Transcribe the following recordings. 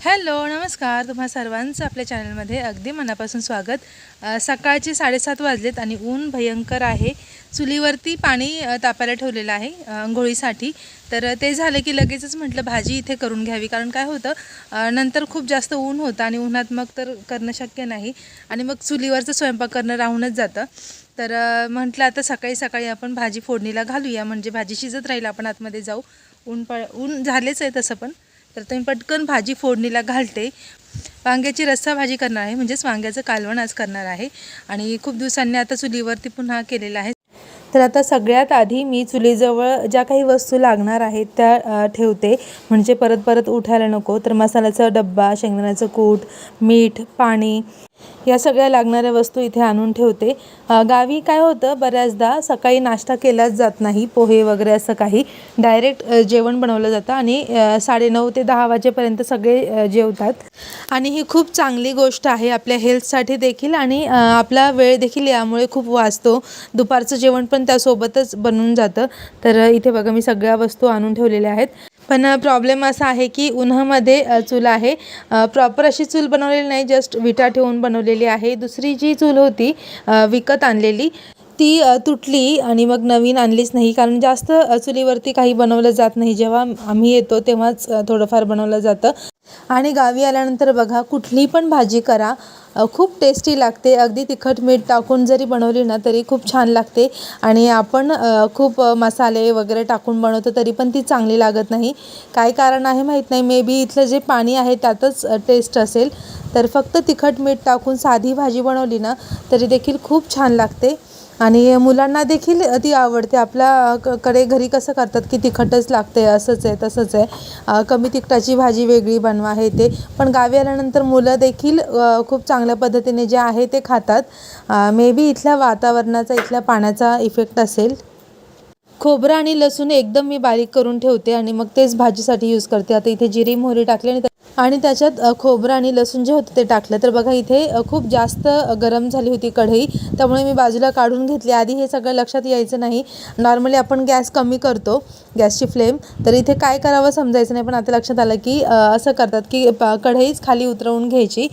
Hello नमस्कार. तुम्हा सर्वांचं आपल्या चॅनलमध्ये अगदी मनापासून स्वागत. सकाळचे साडेसात वाजलेत आणि ऊन भयंकर आहे. चुलीवरती पाणी तापायला ठेवलेलं आहे आंघोळीसाठी तर ते झालं की लगेचच म्हटलं भाजी इथे करून घ्यावी. कारण काय होतं नंतर खूप जास्त ऊन होतं आणि उन्हात मग तर करणं शक्य नाही. आणि मग चुलीवरचं स्वयंपाक करणं राहूनच जातं. तर म्हटलं आता सकाळी सकाळी आपण भाजी फोडणीला घालूया. म्हणजे भाजी शिजत राहील आपण आतमध्ये जाऊ. ऊन प ऊन झालेच आहे तसं पण. तर तुम्ही पटकन भाजी फोडणीला घालते. वांग्याची रस्सा भाजी करणार आहे म्हणजेच वांग्याचं कालवण आज करणार आहे. आणि खूप दिवसांनी आता चुलीवरती पुन्हा केलेलं आहे. तर आता सगळ्यात आधी मी चुलीजवळ ज्या काही वस्तू लागणार आहेत त्या ठेवते. म्हणजे परत परत उठायला नको. तर मसाल्याचा डब्बा शेंगदाण्याचं कूट मीठ पाणी या सगळ्या लागणाऱ्या वस्तू इथे आणून ठेवते. गावी काय होतं बऱ्याचदा सकाळी नाश्ता केलाच जात नाही पोहे वगैरे असं काही. डायरेक्ट जेवण बनवलं जातं आणि साडे साडेनऊ ते दहा वाजेपर्यंत सगळे जेवतात. आणि ही खूप चांगली गोष्ट आहे आपल्या हेल्थसाठी देखील आणि आपला वेळ देखील यामुळे खूप वाचतो. दुपारचं जेवण पण त्यासोबतच बनून जातं. तर इथे बघा मी सगळ्या वस्तू आणून ठेवलेल्या आहेत. पण प्रॉब्लेम असा आहे की उन्हामध्ये चूल आहे. प्रॉपर अशी चूल बनवलेली नाही जस्ट विटा ठेवून बनवलेली आहे. दुसरी जी चूल होती विकत आणलेली. ती तुटली आणि मग नवीन आणलीच नाही. कारण जास्त चुलीवरती काही बनवलं जात नाही. जेव्हा आम्ही येतो तेव्हाच थोडंफार बनवलं जातं. आणि गावी आल्यानंतर बघा कुठली पण भाजी करा खूप टेस्टी लागते. अगदी तिखट मीठ टाकून जरी बनवली ना तरी खूप छान लागते. आणि आपण खूप मसाले वगैरे टाकून बनवतो तरी पण ती चांगली लागत नाही. काय कारण आहे माहीत नाही. मे बी इथलं जे पाणी आहे त्यातच टेस्ट असेल. तर फक्त तिखट मीठ टाकून साधी भाजी बनवली ना तरी देखील खूप छान लागते. आणि मुलांना देखील ती आवडते. आपल्या क- कडे घरी कसं करतात की तिखटच लागते असंच आहे तसंच आहे. कमी तिखटाची भाजी वेगळी बनवा हे ते. पण गावी आल्यानंतर मुलं देखील खूप चांगल्या पद्धतीने जे आहे ते खातात. मे बी इथल्या वातावरणाचा इथल्या पाण्याचा इफेक्ट असेल. खोबरं आणि लसूण एकदम मी बारीक करून ठेवते आणि मग तेच भाजीसाठी यूज करते. आता इथे जिरी मोहरी टाकली आणि आणि त्याच्यात खोबरं आणि लसूण जे होतं ते टाकलं. तर बघा इथे खूप जास्त गरम झाली होती कढई. त्यामुळे मी बाजूला काढून घेतली. आधी हे सगळं लक्षात यायचं नाही. नॉर्मली आपण गॅस कमी करतो गॅसची फ्लेम. तर इथे काय करावं समजायचं नाही पण आता लक्षात आलं की असं करतात की कढईच खाली उतरवून घ्यायची.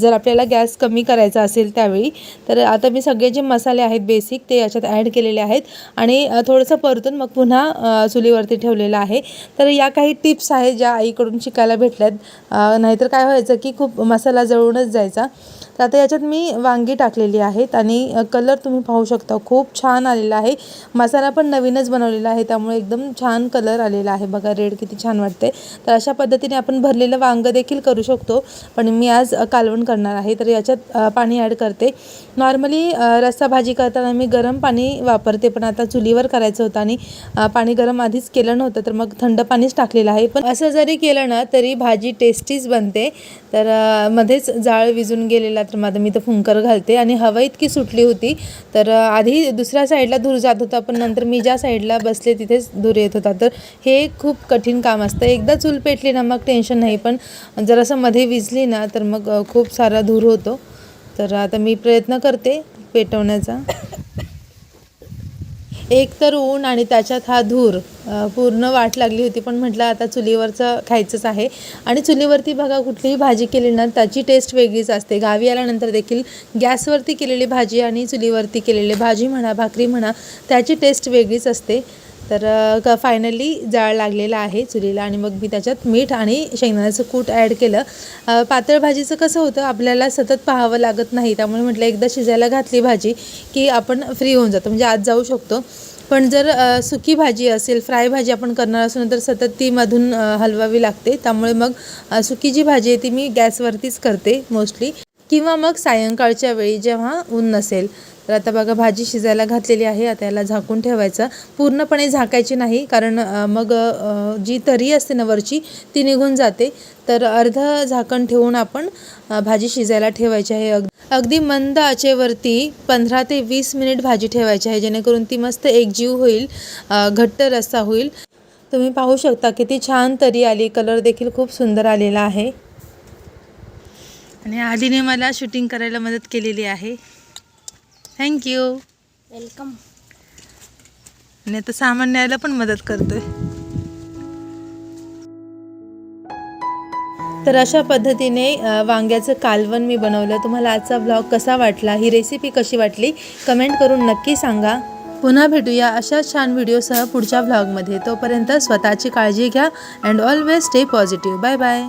जर आपल्याला गॅस कमी करायचा असेल त्यावेळी तर आता मी सगळे जे मसाले आहेत बेसिक ते याच्यात ॲड केलेले आहेत. आणि थोडंसं परतून मग पुन्हा चुलीवरती ठेवलेलं आहे. तर या काही टिप्स आहेत ज्या आईकडून शिकायला भेटल्यात. नाहीतर काय व्हायचं की खूप मसाला जळूनच जायचा. तर आता याच्यात मी वांगी टाकलेली आहेत आणि कलर तुम्ही पाहू शकता खूप छान आलेला आहे. मसाला पण नवीनच बनवलेला आहे त्यामुळे एकदम छान कलर आलेला आहे. बघा रेड किती छान वाटते तर अशा पद्धतीने आपण भरलेलं वांगं देखील करू शकतो. पण मी आज कालवण करणार आहे. तर याच्यात पाणी ॲड करते. नॉर्मली रस्सा भाजी करताना मी गरम पाणी वापरते पण आता चुलीवर करायचं होतं आणि पाणी गरम आधीच केलं नव्हतं तर मग थंड पाणीच टाकलेलं आहे. पण असं जरी केलं ना तरी भाजी टेस्ट टेस्टीच बनते. तर मध्येच जाळ विजून गेलेला तर माझं मी तर फुंकर घालते. आणि हवा इतकी सुटली होती. तर आधी दुसऱ्या साईडला धूर जात होता पण नंतर मी ज्या साईडला बसले तिथेच धूर येत होता. तर हे खूप कठीण काम असतं. एकदा चूल पेटली ना मग टेन्शन नाही. पण जर असं मध्ये विजली ना तर मग खूप सारा धूर होतो. तर आता मी प्रयत्न करते पेटवण्याचा. एक तर ऊन आणि त्याच्यात हा धूर पूर्ण वाट लागली होती पण म्हटलं आता चुलीवरचं खायचंच आहे. आणि चुलीवरती बघा कुठलीही भाजी केली ना त्याची टेस्ट वेगळीच असते. गावी आल्यानंतर देखील गॅसवरती केलेली भाजी आणि चुलीवरती केलेली भाजी म्हणा भाकरी म्हणा त्याची टेस्ट वेगळीच असते. तर क फायनली जाळ लागलेला आहे चुलीला आणि मग मी त्याच्यात मीठ आणि शेंगदाण्याचं कूट ॲड केलं. पातळ भाजीचं कसं होतं आपल्याला सतत पाहावं लागत नाही त्यामुळे म्हटलं एकदा शिजायला घातली भाजी की आपण फ्री होऊन जातो म्हणजे आत जाऊ शकतो. पण जर सुकी भाजी असेल फ्राय भाजी आपण करणार असू तर सतत ती मधून हलवावी लागते. त्यामुळे मग सुकी जी भाजी आहे ती मी गॅसवरतीच करते मोस्टली किंवा मग सायंकाळच्या वेळी जेव्हा ऊन नसेल तर आता बघा भाजी शिजायला घातलेली आहे. आता याला झाकून ठेवायचं. पूर्णपणे झाकायची नाही कारण मग जी तरी असते ना वरची ती निघून जाते. तर अर्ध झाकण ठेवून आपण भाजी शिजायला ठेवायची आहे. अग अगदी मंद आचेवरती पंधरा ते वीस मिनिट भाजी ठेवायची आहे जेणेकरून ती मस्त एकजीव होईल घट्ट रस्सा होईल. तुम्ही पाहू शकता किती छान तरी आली. कलर देखील खूप सुंदर आलेला आहे. आणि आधीने मला शूटिंग करायला मदत केलेली आहे. थँक्यू वेलकम आणि आता सामान न्यायला पण मदत करतोय. तर अशा पद्धतीने वांग्याचं कालवण मी बनवलं. तुम्हाला आजचा ब्लॉग कसा वाटला? ही रेसिपी कशी वाटली? कमेंट करून नक्की सांगा. पुन्हा भेटूया अशाच छान व्हिडिओसह पुढच्या ब्लॉगमध्ये तोपर्यंत स्वतःची काळजी घ्या and always stay positive bye bye